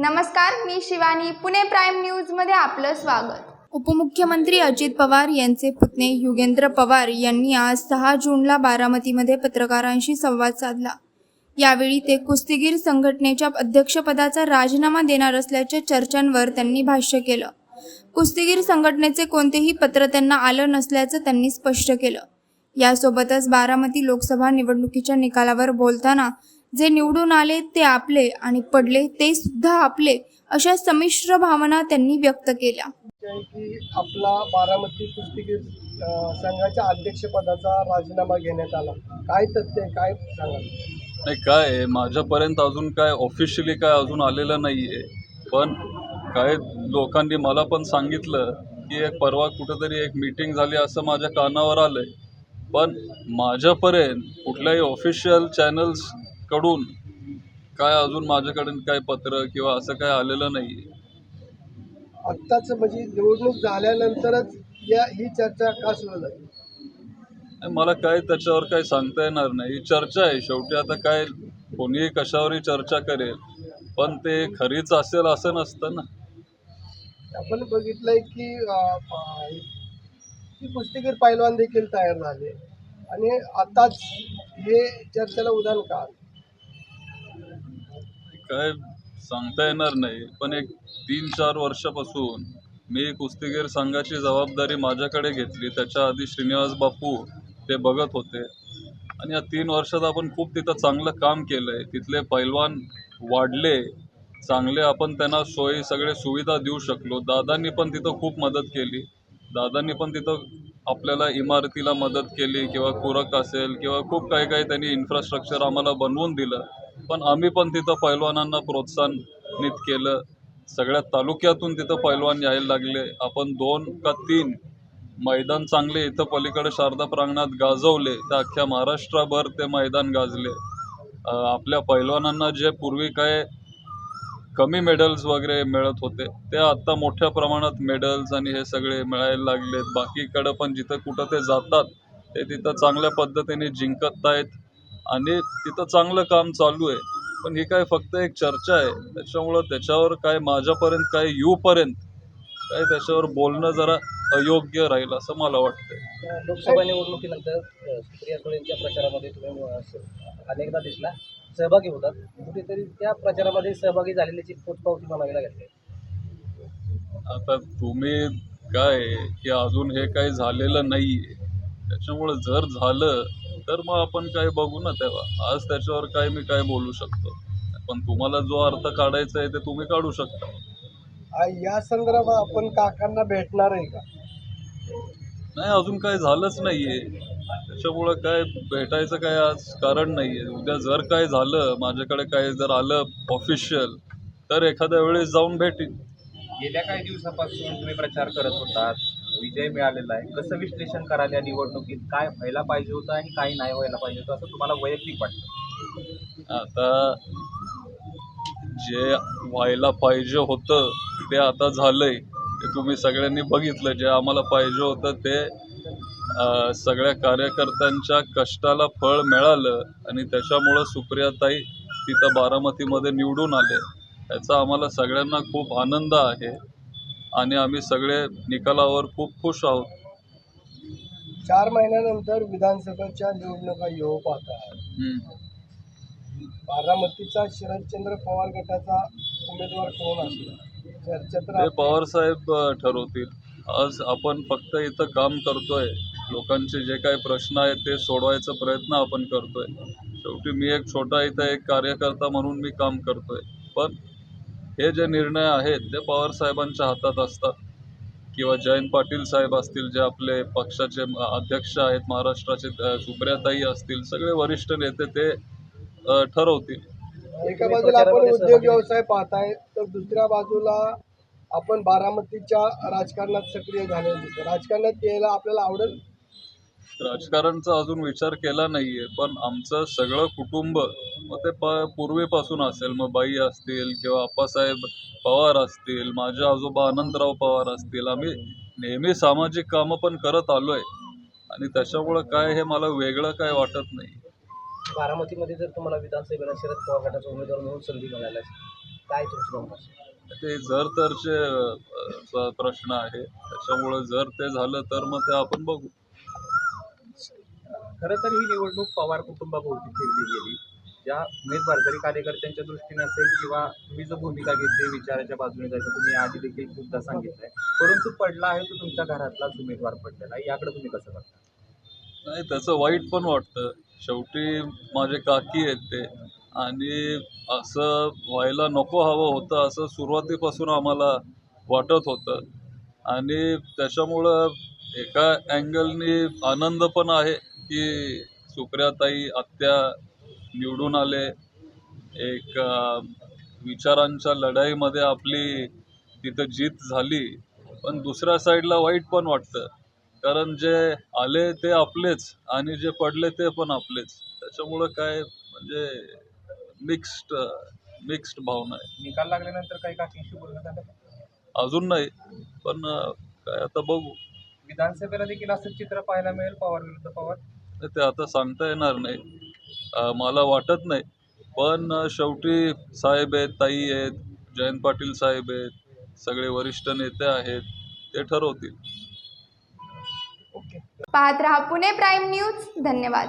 नमस्कार मी शिवानी पुणे प्राईम न्यूजमध्ये आपलं स्वागत. उपमुख्यमंत्री अजित पवार यांचे पुतणे युगेंद्र पवार यांनी आज सहा जूनला बारामतीमध्ये पत्रकारांशी संवाद साधला. यावेळी ते कुस्तीगीर संघटनेच्या अध्यक्षपदाचा राजीनामा देणार असल्याच्या चर्चांवर त्यांनी भाष्य केलं. कुस्तीगीर संघटनेचे कोणतेही पत्र त्यांना आलं नसल्याचं त्यांनी स्पष्ट केलं. यासोबतच बारामती लोकसभा निवडणुकीच्या निकालावर बोलताना जे निवडून आले ते आपले आणि पडले ते सुद्धा आपले अशा संमिश्र भावना त्यांनी व्यक्त केल्या. आपला बारामती कुस्तीगीर अ, संघाच्या अध्यक्षपदाचा राजीनामा घेण्यात आला. काय तथ्य आहे? काय सांगाल? नाही काय आहे, माझ्यापर्यंत अजून काय ऑफिशियली काय अजून आलेलं नाही आहे पण काय लोकांनी मला पण सांगितलं की एक परवा कुठंतरी एक मीटिंग झाली असं माझ्या कानावर आलं आहे पण माझ्यापर्यंत कुठल्याही ऑफिशियल चॅनल्सकडून काय अजून माझ्याकडून काय पत्र किंवा असं काय आलेलं नाही. आत्ताच म्हणजे निवडणूक झाल्यानंतरच या ही चर्चा का सुरू झाली? मला काय त्याच्यावर काय सांगता येणार नाही. ही चर्चा आहे. शेवटी आता काय कोणीही कशावरही चर्चा करेल पण ते खरीच असेल असं नसतं ना. आपण बघितलंय की की कुस्तीगीर पैलवान देखील तयार झाले. आणि आताच हे चर्चेला उदाहरण का? काय सांगता येणार नाही पण एक तीन चार वर्षापासून मी कुस्तीगीर संघाची जबाबदारी माझ्याकडे घेतली. त्याच्या आधी श्रीनिवास बापू ते बघत होते. आणि या तीन वर्षात आपण खूप तिथं चांगलं काम केलं आहे तिथले पैलवान वाढले चांगले आपण त्यांना सोयी सगळे सुविधा देऊ शकलो. दादांनी पण तिथं खूप मदत केली. दादांनी पण तिथं आपल्याला इमारतीला मदत केली किंवा कुरक असेल किंवा खूप काही काही त्यांनी इन्फ्रास्ट्रक्चर आम्हाला बनवून दिलं. पण आम्ही पण तिथं पैलवानांना प्रोत्साहनित केलं. सगळ्या तालुक्यातून तिथं पैलवान यायला लागले. आपण दोन का तीन मैदान चांगले इथं पलीकडे शारदा प्रांगणात गाजवले. तर अख्ख्या महाराष्ट्राभर ते मैदान गाजले. आपल्या पैलवानांना जे पूर्वी काय कमी मेडल्स वगैरे मिळत होते ते आत्ता मोठ्या प्रमाणात मेडल्स आणि हे सगळे मिळायला लागलेत. बाकीकडं पण जिथं कुठं ते जातात ते तिथं चांगल्या पद्धतीने जिंकत आहेत. आणि तिथं चांगलं काम चालू आहे. पण ही काय फक्त एक चर्चा आहे. त्याच्यामुळं त्याच्यावर काय माझ्यापर्यंत काय येऊपर्यंत काय त्याच्यावर बोलणं जरा अयोग्य राहील असं मला वाटतंय. लोकसभा निवडणुकीनंतर सुप्रिया सुळेंच्या प्रचारामध्ये तुम्ही अनेकदा दिसला. सहभागी होतात. कुठेतरी त्या प्रचारामध्ये सहभागी झालेल्याची पोचपावती म्हणावी लागेल आता तुम्ही काय की अजून हे काही झालेलं नाही त्याच्यामुळं जर झालं तर मग आपण काय बघू ना तेव्हा. आज त्याच्यावर काय मी काय बोलू शकतो. पण तुम्हाला जो अर्थ काढायचा आहे ते तुम्ही काढू शकता. आ, या संदर्भात आपण काकांना भेटणार आहे का? नाही अजून काय झालंच नाहीये. त्याच्यामुळं काय भेटायचं काय आज कारण नाहीये. उद्या जर काय झालं माझ्याकडे काय जर आलं ऑफिशियल तर एखाद्या वेळेस जाऊन भेटीन. गेल्या काही दिवसापासून तुम्ही प्रचार करत होतात. विजय मिळालेला आहे. कसं विश्लेषण कराल या निवडणुकीत? काय व्हायला पाहिजे होतं आणि काय नाही व्हायला पाहिजे होतं असं तुम्हाला वैयक्तिक वाटतं? आता जे व्हायला पाहिजे होतं ते आता झालंय. ते तुम्ही सगळ्यांनी बघितलं. जे आम्हाला पाहिजे होतं ते सगळ्या कार्यकर्त्यांच्या कष्टाला फळ मिळालं आणि त्याच्यामुळं सुप्रियाताई तिथं बारामतीमध्ये निवडून आले. याचा आम्हाला सगळ्यांना खूप आनंद आहे. आणि आम्ही सगळे निकालावर खूप खुश आहोत. चार महिन्यानंतर विधानसभेच्या निवडणुका येऊ हम्म. बारामतीचा शरदचंद्र पवार गटाचा उमेदवार कोण असणार तर ते आप- पवार साहेब अ, ठरवतील. आज आपण फक्त इथं काम करतोय. लोकांचे जे काही प्रश्न आहेत ते सोडवायचा प्रयत्न आपण करतोय. शेवटी मी एक छोटा इथं एक कार्यकर्ता म्हणून मी काम करतोय. पण हे जे निर्णय आहेत ते पवार साहेबांच्या हातात असतात. किंवा जयंत पाटील साहेब असतील जे आपले पक्षाचे अध्यक्ष आहेत महाराष्ट्राचे सुप्रियाताई असतील सगळे वरिष्ठ नेते ते ठरवतील. एका बाजूला आपण उद्योग व्यवसाय पाहताय तर दुसऱ्या बाजूला आपण बारामतीच्या राजकारणात सक्रिय झालेलं दिसतं राजकारणात यायला आपल्याला आवडेल? राजकारणचा अजून विचार केला नाहीये पण आमचं सगळं कुटुंब मग ते प पूर्वीपासून असेल मग बाई असतील किंवा आप्पासाहेब पवार असतील माझे आजोबा आनंदराव पवार असतील आम्ही नेहमी सामाजिक कामं पण करत आलो आहे आणि त्याच्यामुळं काय हे मला वेगळं काय वाटत नाही. बारामतीमध्ये जर तुम्हाला विधानसभेला शरद पवार गटाचा उमेदवार म्हणून संधी मिळाल्यास काय तुमची असेल? ते जर तरचे अ, प्रश्न आहे त्याच्यामुळं जर ते झालं तर मग ते आपण बघू. खरं तर ही निवडणूक पवार कुटुंबाभोवती फिरली गेली. ज्या उमेदवार जरी कार्यकर्त्यांच्या दृष्टीने असेल किंवा तुम्ही जो भूमिका घेतली विचाराच्या बाजूने जायचं तुम्ही आधी देखील खूपदा सांगितलंय. परंतु पडला आहे तो तुमच्या घरातलाच उमेदवार पडलेला आहे. याकडे तुम्ही कसं बघता? नाही त्याचं वाईट पण वाटतं. शेवटी माझे काकी आहेत ते. आणि असं व्हायला नको हवं होतं असं सुरुवातीपासून आम्हाला वाटत होतं. आणि त्याच्यामुळं एका अँगलनी आनंद पण आहे. की सुप्रियाताई आत्या निवडून आले. एक विचारांच्या लढाईमध्ये आपली तिथं जीत झाली. पण दुसऱ्या साईडला वाईट पण वाटतं. कारण जे आले ते आपलेच आणि जे पडले ते पण आपलेच. त्याच्यामुळं काय म्हणजे मिक्स्ड मिक्स्ड भावना आहे. निकाल लागल्यानंतर काही काकींशी बोलणं झालं? का? अजून नाही. पण काय आता बघू. विधानसभेला देखील असंच चित्र पाहायला मिळेल पवार विरुद्ध पवार. ते आता सांगता येणार नाही. मला वाटत नाही. पण शेवटी साहेब आहेत ताई आहेत जयंत पाटील साहेब आहेत सगळे वरिष्ठ नेते आहेत ते ठरवतील. पाहत राहा पुणे प्राईम न्यूज. धन्यवाद.